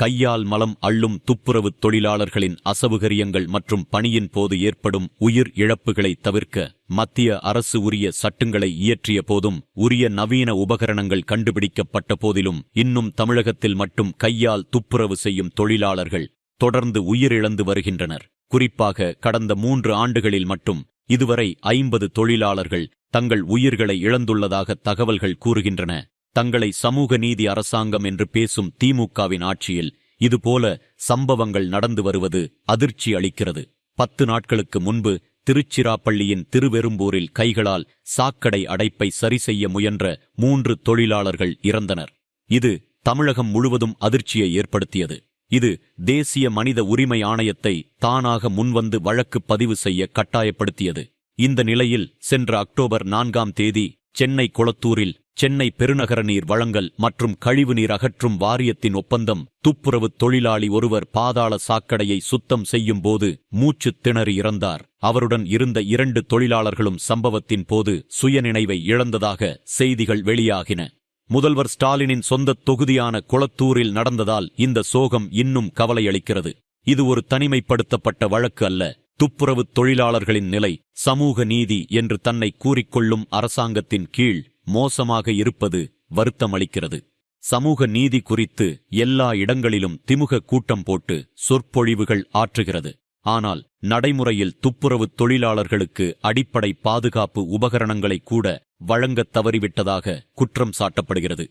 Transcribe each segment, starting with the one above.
கையால் மலம் அள்ளும் துப்புரவுத் தொழிலாளர்களின் அசவுகரியங்கள் மற்றும் பணியின் போது ஏற்படும் உயிர் இழப்புகளை தவிர்க்க மத்திய அரசு உரிய சட்டங்களை இயற்றிய போதும் உரிய நவீன உபகரணங்கள் கண்டுபிடிக்கப்பட்ட போதிலும் இன்னும் தமிழகத்தில் மட்டும் கையால் துப்புரவு செய்யும் தொழிலாளர்கள் தொடர்ந்து உயிரிழந்து வருகின்றனர். குறிப்பாக கடந்த மூன்று ஆண்டுகளில் மட்டும் இதுவரை ஐம்பது தொழிலாளர்கள் தங்கள் உயிர்களை இழந்துள்ளதாக தகவல்கள் கூறுகின்றன. தங்களை சமூக நீதி அரசாங்கம் என்று பேசும் திமுகவின் ஆட்சியில் இதுபோல சம்பவங்கள் நடந்து வருவது அதிர்ச்சி அளிக்கிறது. பத்து நாட்களுக்கு முன்பு திருச்சிராப்பள்ளியின் திருவெரும்பூரில் கைகளால் சாக்கடை அடைப்பை சரி செய்ய முயன்ற மூன்று தொழிலாளர்கள் இறந்தனர். இது தமிழகம் முழுவதும் அதிர்ச்சியை ஏற்படுத்தியது. இது தேசிய மனித உரிமை ஆணையத்தை தானாக முன்வந்து வழக்கு பதிவு செய்ய கட்டாயப்படுத்தியது. இந்த நிலையில் சென்ற அக்டோபர் நான்காம் தேதி சென்னை குளத்தூரில் சென்னை பெருநகர நீர் வழங்கல் மற்றும் கழிவுநீர் அகற்றும் வாரியத்தின் ஒப்பந்தம் துப்புரவு தொழிலாளி ஒருவர் பாதாள சாக்கடையை சுத்தம் செய்யும் போது மூச்சு திணறி இறந்தார். அவருடன் இருந்த இரண்டு தொழிலாளர்களும் சம்பவத்தின் போது சுயநினைவை இழந்ததாக செய்திகள் வெளியாகின. முதல்வர் ஸ்டாலினின் சொந்த தொகுதியான குளத்தூரில் நடந்ததால் இந்த சோகம் இன்னும் கவலையளிக்கிறது. இது ஒரு தனிமைப்படுத்தப்பட்ட வழக்கு அல்ல. துப்புரவு தொழிலாளர்களின் நிலை சமூக நீதி என்று தன்னை கூறிக்கொள்ளும் அரசாங்கத்தின் கீழ் மோசமாக இருப்பது வருத்தமளிக்கிறது. சமூக நீதி குறித்து எல்லா இடங்களிலும் திமுக கூட்டம் போட்டு சொற்பொழிவுகள் ஆற்றுகிறது. ஆனால் நடைமுறையில் துப்புரவு தொழிலாளர்களுக்கு அடிப்படை பாதுகாப்பு உபகரணங்களை கூட வழங்கத் தவறிவிட்டதாக குற்றம் சாட்டப்படுகிறது.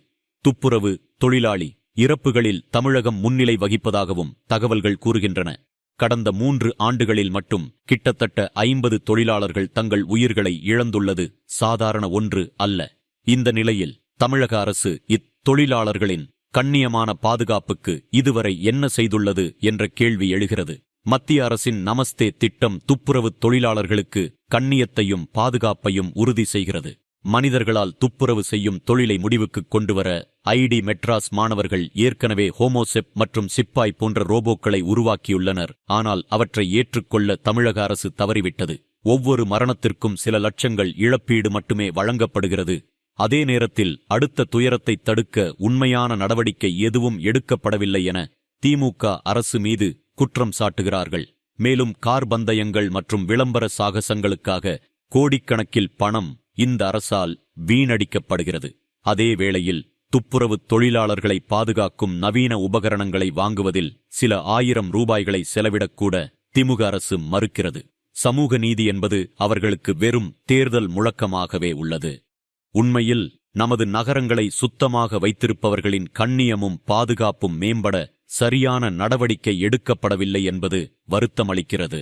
துப்புரவு தொழிலாளி இறப்புகளில் தமிழகம் முன்னிலை வகிப்பதாகவும் தகவல்கள் கூறுகின்றன. கடந்த மூன்று ஆண்டுகளில் மட்டும் கிட்டத்தட்ட ஐம்பது தொழிலாளர்கள் தங்கள் உயிர்களை இழந்துள்ளது சாதாரண ஒன்று அல்ல. இந்த நிலையில் தமிழக அரசு இத்தொழிலாளர்களின் கண்ணியமான பாதுகாப்புக்கு இதுவரை என்ன செய்துள்ளது என்ற கேள்வி எழுகிறது. மத்திய அரசின் நமஸ்தே திட்டம் துப்புரவு தொழிலாளர்களுக்கு கண்ணியத்தையும் பாதுகாப்பையும் உறுதி செய்கிறது. மனிதர்களால் துப்புரவு செய்யும் தொழிலை முடிவுக்கு கொண்டுவர ஐடி மெட்ராஸ் மாணவர்கள் ஏற்கனவே ஹோமோசெப் மற்றும் சிப்பாய் போன்ற ரோபோக்களை உருவாக்கியுள்ளனர். ஆனால் அவற்றை ஏற்றுக்கொள்ள தமிழக அரசு தவறிவிட்டது. ஒவ்வொரு மரணத்திற்கும் சில லட்சங்கள் இழப்பீடு மட்டுமே வழங்கப்படுகிறது. அதே நேரத்தில் அடுத்த துயரத்தை தடுக்க உண்மையான நடவடிக்கை எதுவும் எடுக்கப்படவில்லை என திமுக அரசு மீது குற்றம் சாட்டுகிறார்கள். மேலும் கார் பந்தயங்கள் மற்றும் விளம்பர சாகசங்களுக்காக கோடிக்கணக்கில் பணம் இந்த அரசால் வீணடிக்கப்படுகிறது. அதே வேளையில் துப்புரவு தொழிலாளர்களை பாதுகாக்கும் நவீன உபகரணங்களை வாங்குவதில் சில ஆயிரம் ரூபாய்களை செலவிடக்கூட திமுக அரசு மறுக்கிறது. சமூக நீதி என்பது அவர்களுக்கு வெறும் தேர்தல் முழக்கமாகவே உள்ளது. உண்மையில் நமது நகரங்களை சுத்தமாக வைத்திருப்பவர்களின் கண்ணியமும் பாதுகாப்பும் மேம்பட சரியான நடவடிக்கை எடுக்கப்படவில்லை என்பது வருத்தமளிக்கிறது.